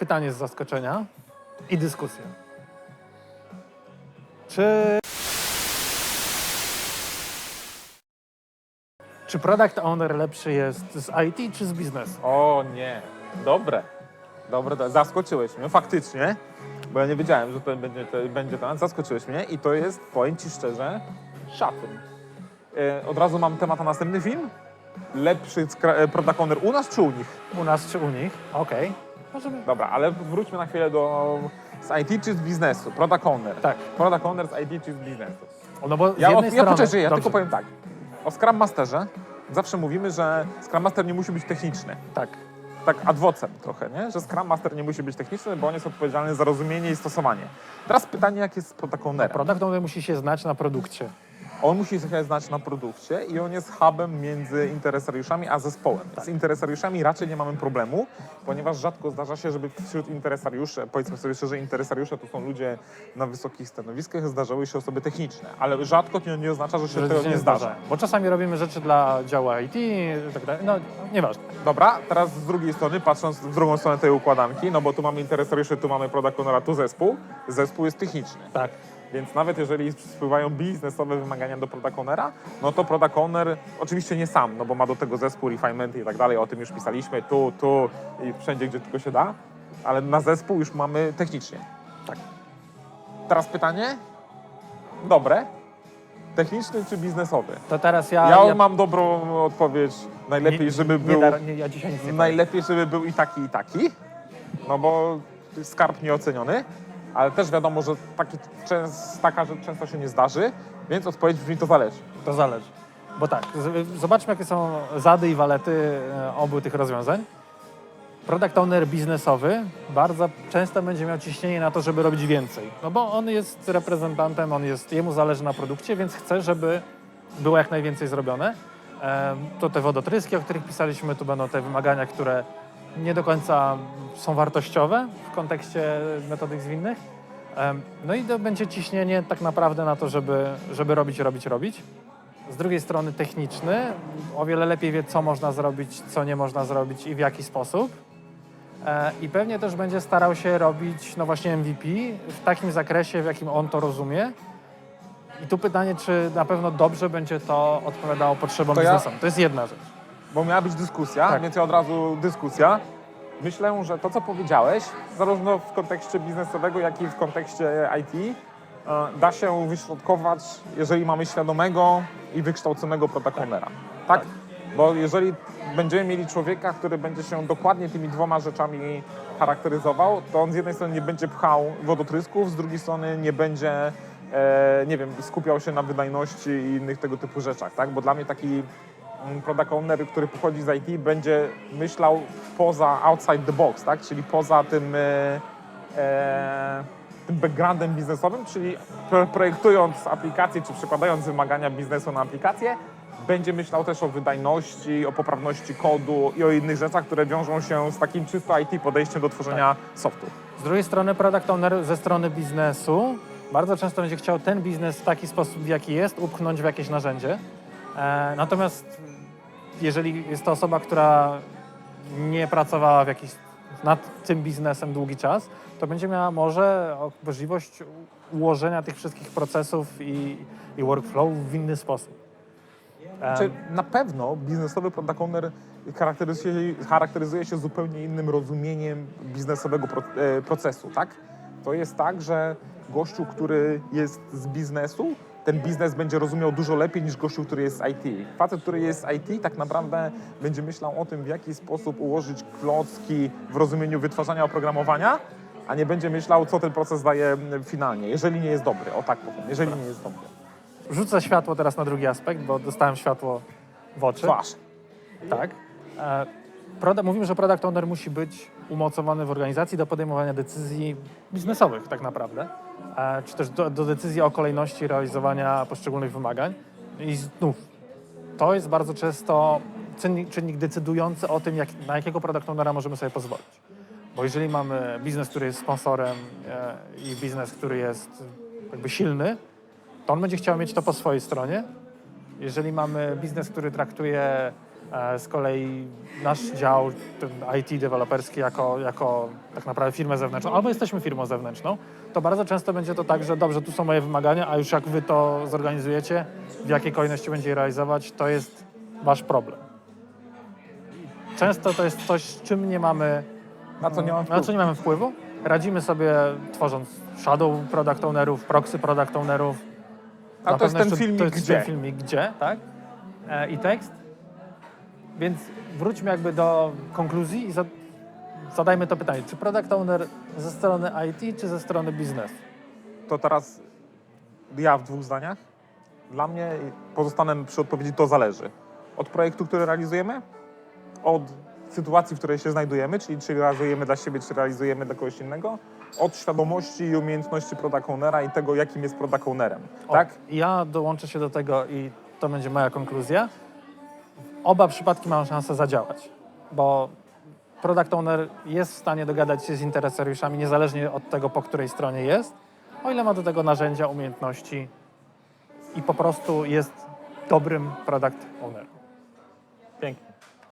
pytanie z zaskoczenia i dyskusja. Czy... Czy product owner lepszy jest z IT czy z biznesu? O nie, dobre. Dobre, do- zaskoczyłeś mnie, faktycznie, bo ja nie wiedziałem, że to będzie, to będzie temat. Zaskoczyłeś mnie i to jest, powiem Ci szczerze, szacun. E, od razu mam temat na następny film. Lepszy e, product owner u nas czy u nich? U nas czy u nich? Okej. Możemy. Dobra, ale wróćmy na chwilę do z IT czy z biznesu. Product owner. Tak. Product owner z IT czy z biznesu. No bo z Ja, jednej ja strony... poczekaj, ja Dobrze. tylko powiem tak. O Scrum Masterze zawsze mówimy, że Scrum Master nie musi być techniczny. Tak. tak adwocem trochę, nie? że Scrum Master nie musi być techniczny, bo on jest odpowiedzialny za rozumienie i stosowanie. Teraz pytanie, jak jest z product ownerem? Product owner musi się znać na produkcie. On musi się znać na produkcie i on jest hubem między interesariuszami a zespołem. Z interesariuszami raczej nie mamy problemu, ponieważ rzadko zdarza się, żeby wśród interesariuszy, powiedzmy sobie szczerze, interesariusze to są ludzie na wysokich stanowiskach, zdarzały się osoby techniczne, ale rzadko to nie oznacza, że się tego nie zdarza. zdarza. Bo czasami robimy rzeczy dla działu IT i tak dalej. No, nieważne. Dobra, teraz z drugiej strony, patrząc w drugą stronę tej układanki, no bo tu mamy interesariuszy, tu mamy product ownera, tu zespół. Zespół jest techniczny. Tak. Więc nawet jeżeli spływają biznesowe wymagania do product ownera, no to product owner oczywiście nie sam, no bo ma do tego zespół, refinement i tak dalej, o tym już pisaliśmy, tu, tu i wszędzie, gdzie tylko się da, ale na zespół już mamy technicznie. Tak. Teraz pytanie? Dobre. Techniczny czy biznesowy? To teraz ja... Ja, mam dobrą odpowiedź. Najlepiej, nie, żeby nie, był... da- nie, ja dzisiaj nic nie powiem. Najlepiej, żeby był i taki, i taki, no bo skarb nieoceniony, ale też wiadomo, że taki, częs- taka rzecz często się nie zdarzy, więc odpowiedź brzmi to zależy. To zależy. Bo tak, zobaczmy jakie są zady i walety e, obu tych rozwiązań. Product owner biznesowy bardzo często będzie miał ciśnienie na to, żeby robić więcej. No bo on jest reprezentantem, on jest, jemu zależy na produkcie, więc chce, żeby było jak najwięcej zrobione. Em, To te wodotryski, o których pisaliśmy, tu będą te wymagania, które nie do końca są wartościowe w kontekście metodyk zwinnych. No i to będzie ciśnienie tak naprawdę na to, żeby, żeby robić, robić, robić. Z drugiej strony techniczny, o wiele lepiej wie, co można zrobić, co nie można zrobić i w jaki sposób. E, I pewnie też będzie starał się robić, no właśnie MVP w takim zakresie, w jakim on to rozumie. I tu pytanie, czy na pewno dobrze będzie to odpowiadało potrzebom To ja- biznesom. To jest jedna rzecz. Bo miała być dyskusja, Tak. więc ja od razu dyskusja. Myślę, że to, co powiedziałeś, zarówno w kontekście biznesowego, jak i w kontekście IT, e, da się wyśrodkować, jeżeli mamy świadomego i wykształconego product ownera. Tak? Bo jeżeli będziemy mieli człowieka, który będzie się dokładnie tymi dwoma rzeczami charakteryzował, to on z jednej strony nie będzie pchał wodotrysków, z drugiej strony nie będzie, e, nie wiem, skupiał się na wydajności i innych tego typu rzeczach, tak? Bo dla mnie taki product owner, który pochodzi z IT, będzie myślał poza, outside the box, tak? Czyli poza tym, e, e, tym backgroundem biznesowym, czyli pro- projektując aplikację, czy przekładając wymagania biznesu na aplikację, będzie myślał też o wydajności, o poprawności kodu i o innych rzeczach, które wiążą się z takim czysto IT podejściem do tworzenia softu. Z drugiej strony product owner ze strony biznesu bardzo często będzie chciał ten biznes w taki sposób, w jaki jest, upchnąć w jakieś narzędzie. E, natomiast jeżeli jest to osoba, która nie pracowała w jakiś, nad tym biznesem długi czas, to będzie miała może możliwość ułożenia tych wszystkich procesów i, i workflow w inny sposób. E, Czy na pewno biznesowy product owner charakteryzuje się, charakteryzuje się zupełnie innym rozumieniem biznesowego e, procesu, tak? To jest tak, że gościu, który jest z biznesu, ten biznes będzie rozumiał dużo lepiej niż gościu, który jest z IT. Facet, który jest z IT, tak naprawdę będzie myślał o tym, w jaki sposób ułożyć klocki w rozumieniu wytwarzania oprogramowania, a nie będzie myślał, co ten proces daje finalnie, jeżeli nie jest dobry. O tak powiem, jeżeli nie jest dobry. Rzucę światło teraz na drugi aspekt, bo dostałem światło w oczy. Twarz. Tak. E, Mówimy, że product owner musi być umocowany w organizacji do podejmowania decyzji biznesowych tak naprawdę, e, czy też do, do decyzji o kolejności realizowania poszczególnych wymagań. I znów, to jest bardzo często czynnik, czynnik decydujący o tym, jak, na jakiego product ownera możemy sobie pozwolić. Bo jeżeli mamy biznes, który jest sponsorem e, i biznes, który jest jakby silny, to on będzie chciał mieć to po swojej stronie. Jeżeli mamy biznes, który traktuje Z kolei nasz dział, ten IT deweloperski, jako, jako tak naprawdę firmę zewnętrzną, albo jesteśmy firmą zewnętrzną, to bardzo często będzie to tak, że dobrze, tu są moje wymagania, a już jak wy to zorganizujecie, w jakiej kolejności będzie je realizować, to jest wasz problem. Często to jest coś, z czym nie mamy Na co nie mam na co nie mamy wpływu. Radzimy sobie tworząc shadow product ownerów, proxy product ownerów. A Na to jest ten filmik to jest gdzie? ten filmik gdzie, tak? E, I tekst. Więc wróćmy jakby do konkluzji i za, zadajmy to pytanie. Czy product owner ze strony IT, czy ze strony biznesu? To teraz ja w dwóch zdaniach. Dla mnie pozostanę przy odpowiedzi to zależy. Od projektu, który realizujemy, od sytuacji, w której się znajdujemy, czyli czy realizujemy dla siebie, czy realizujemy dla kogoś innego, od świadomości i umiejętności product ownera i tego, jakim jest product ownerem. O, Tak? Ja dołączę się do tego i to będzie moja konkluzja. Oba przypadki mają szansę zadziałać, bo product owner jest w stanie dogadać się z interesariuszami niezależnie od tego, po której stronie jest, o ile ma do tego narzędzia, umiejętności i po prostu jest dobrym product ownerem. Pięknie.